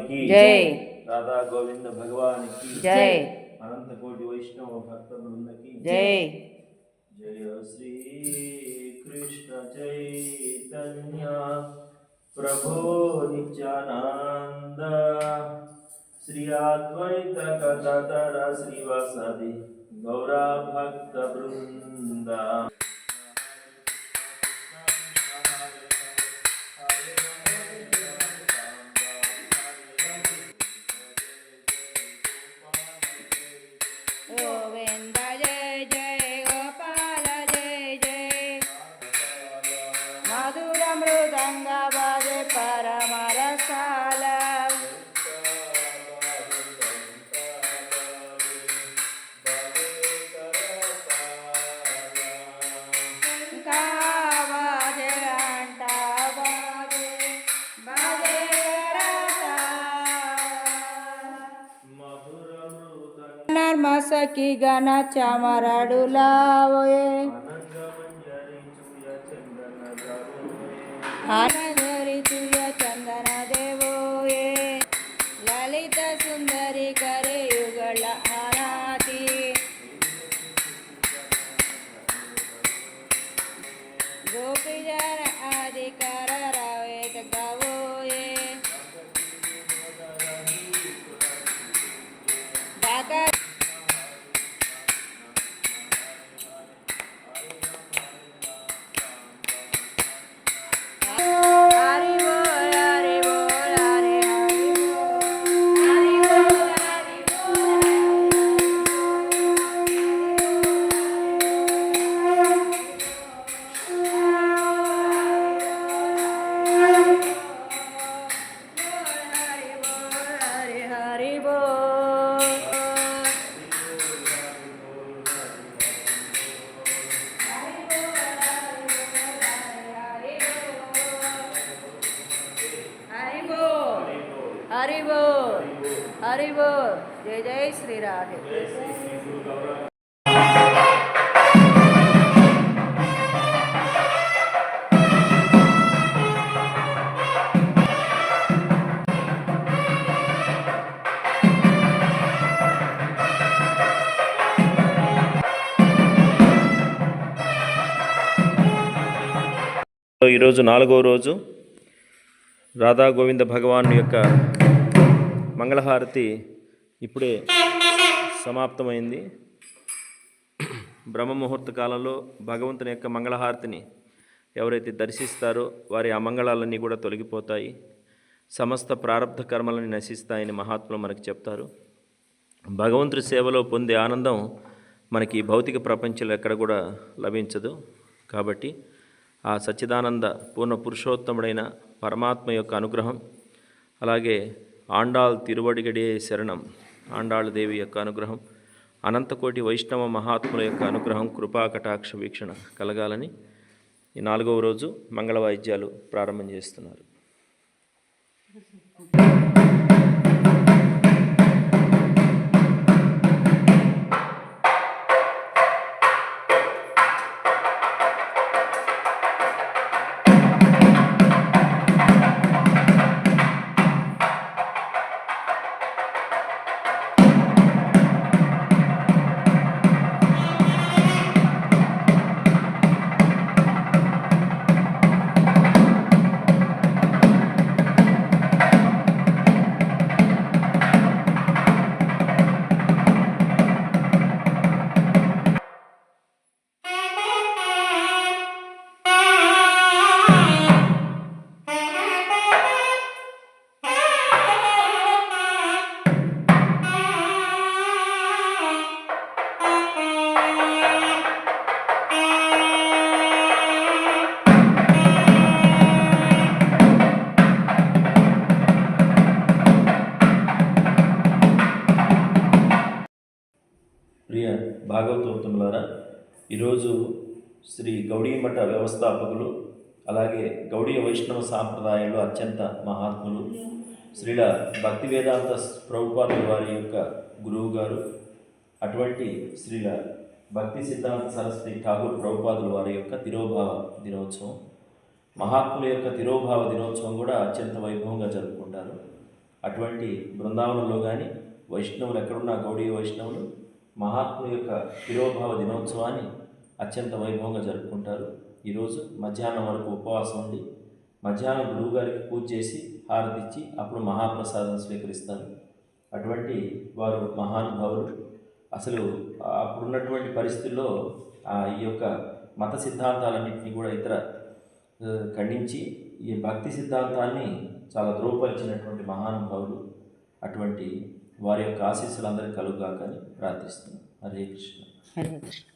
జై. రాధా గోవింద భగవానికి జై. అనంత కోటి వైష్ణవ భక్త బృందకి జై. జయ శ్రీ కృష్ణ చైతన్య ప్రభో నిత్యానంద. శ్రీ అద్వైత కథర శ్రీవాసది గౌరా భక్త బృంద మృదంగ బాజే పరమ రసాల కావాజే అంట బాజే బాజే మధుర మృదంగ నర్మసకి గణ చమరడులావే ಆನಂದರಿತುಯ ಚಂದನ ದೇವೋಯೇ ಲಲಿತ ಸುಂದರಿ ಕರೆಯುಗಳ ಆರಾತಿ ಗೋಪಿಜರ ಅಧಿಕಾರ హరివో హరివో జయ జయ జై జై ఈరోజు నాలుగవ రోజు రాధా గోవింద భగవాన్ యొక్క మంగళహారతి ఇప్పుడే సమాప్తమైంది. బ్రహ్మ ముహూర్త కాలంలో భగవంతుని యొక్క మంగళహారతిని ఎవరైతే దర్శిస్తారో వారి అమంగళాలన్నీ కూడా తొలగిపోతాయి. సమస్త ప్రారంధ కర్మలని నశిస్తాయని మహాత్ములు మనకు చెప్తారు. భగవంతుడి సేవలో పొందే ఆనందం మనకి భౌతిక ప్రపంచంలో ఎక్కడ కూడా లభించదు. కాబట్టి ఆ సచ్చిదానంద పూర్ణ పురుషోత్తముడైన పరమాత్మ యొక్క అనుగ్రహం అలాగే ఆండాళ్ తిరువడిగడే శరణం ఆండాళ్ దేవి యొక్క అనుగ్రహం అనంతకోటి వైష్ణవ మహాత్ముల యొక్క అనుగ్రహం కృపాకటాక్ష వీక్షణ కలగాలని ఈ నాలుగవ రోజు మంగళ వాయిద్యాలు ప్రారంభం చేస్తున్నారు. భాగవతోత్తములారా ఈరోజు శ్రీ గౌడీమఠ వ్యవస్థాపకులు అలాగే గౌడీ వైష్ణవ సాంప్రదాయంలో అత్యంత మహాత్ములు శ్రీల భక్తి వేదాంత ప్రభుపాదుల వారి యొక్క గురువు గారు అటువంటి శ్రీల భక్తి సిద్ధాంత సరస్వతి ఠాగూర్ ప్రభుపాదుల వారి యొక్క తిరోభావ దినోత్సవం. మహాత్ముల యొక్క తిరోభావ దినోత్సవం కూడా అత్యంత వైభవంగా జరుపుకుంటారు. అటువంటి బృందావనంలో కానీ వైష్ణవులు ఎక్కడున్నా గౌడీ వైష్ణవులు మహాత్ము యొక్క తిరోభావ దినోత్సవాన్ని అత్యంత వైభవంగా జరుపుకుంటారు. ఈరోజు మధ్యాహ్నం వరకు ఉపవాసం ఉండి మధ్యాహ్నం గురువుగారికి పూజ చేసి హారతి ఇచ్చి అప్పుడు మహాప్రసాదం స్వీకరిస్తారు. అటువంటి వారు మహానుభావులు. అసలు అప్పుడున్నటువంటి పరిస్థితుల్లో ఆ ఈ యొక్క మత సిద్ధాంతాలన్నింటినీ కూడా ఇతర ఖండించి ఈ భక్తి సిద్ధాంతాన్ని చాలా ద్రోపరిచినటువంటి మహానుభావులు. అటువంటి వారి యొక్క ఆశీస్సులు అందరికీ కలుగుగాకని ప్రార్థిస్తున్నాను హరే కృష్ణ. హరే కృష్ణ.